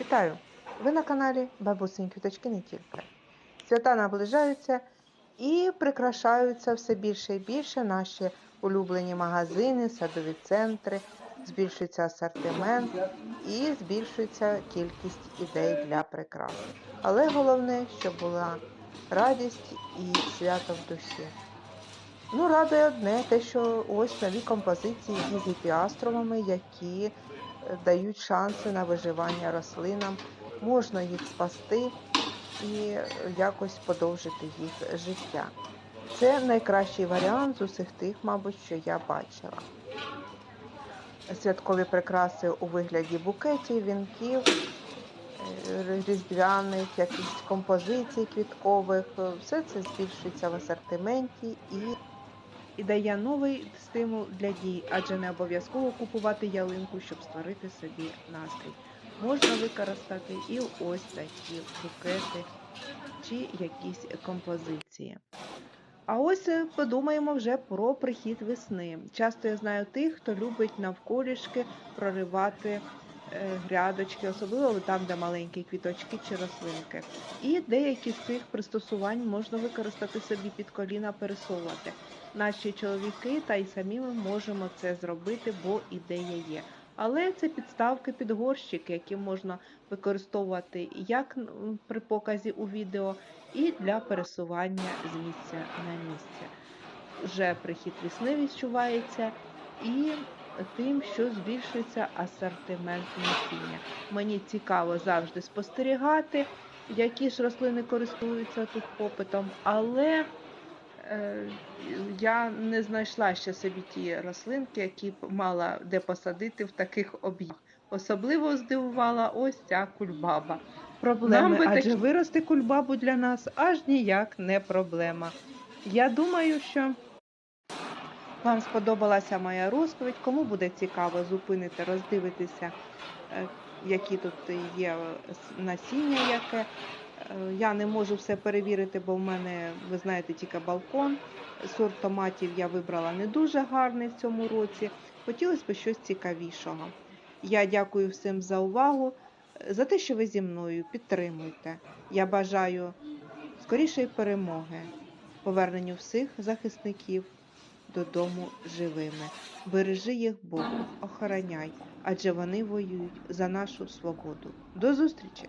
Вітаю! Ви на каналі Бабусині Квіточки не тільки. Свята наближаються і прикрашаються все більше і більше наші улюблені магазини, садові центри, збільшується асортимент і збільшується кількість ідей для прикрас. Але головне, щоб була радість і свято в душі. Ну, радує одне, те, що ось нові композиції зі епіастромами, які дають шанси на виживання рослинам. Можна їх спасти і якось подовжити їх життя. Це найкращий варіант з усіх тих, мабуть, що я бачила. Святкові прикраси у вигляді букетів, вінків, е, різдвяних, якихось композицій квіткових. Все це збільшується в асортименті і і дає новий стимул для дій, адже не обов'язково купувати ялинку, щоб створити собі настрій. Можна використати і ось такі букети чи якісь композиції. А ось е, подумаємо вже про прихід весни. Часто я знаю тих, хто любить навколішки проривати е, грядочки, особливо там, де маленькі квіточки чи рослинки. І деякі з цих пристосувань можна використати собі під коліна, пересовувати. Наші чоловіки та й самі ми можемо це зробити, бо ідея є. Але це підставки під горщики, які можна використовувати як при показі у відео, і для пересування з місця на місце. Вже прихід весни відчувається і тим, що збільшується асортимент насіння. Мені цікаво завжди спостерігати, які ж рослини користуються тут попитом, але я не знайшла ще собі ті рослинки, які б мала де посадити в таких об'ємах. Особливо здивувала ось ця кульбаба. Проблеми, Нам би адже такі- вирости кульбабу для нас аж ніяк не проблема. Я думаю, що вам сподобалася моя розповідь. Кому буде цікаво зупинити, роздивитися, е, які тут є е, насіння, яке. Е, Я не можу все перевірити, бо в мене, ви знаєте, тільки балкон. Сорт томатів я вибрала не дуже гарний в цьому році. Хотілося б щось цікавішого. Я дякую всім за увагу, за те, що ви зі мною підтримуйте. Я бажаю скорішої перемоги, поверненню всіх захисників додому живими. Бережи їх Бог, охороняй, адже вони воюють за нашу свободу. До зустрічі!